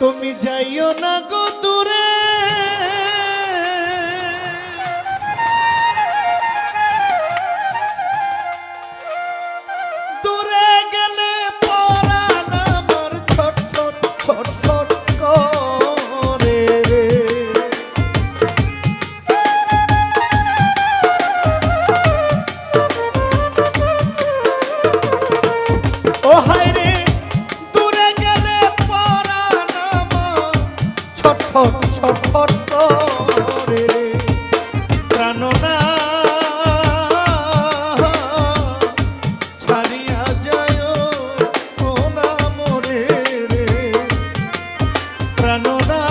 তুমি যাইও না গো দূরে। ছট ছট করে প্রাণনা ছাড়িয়া যায় না মরে রে প্রাণনা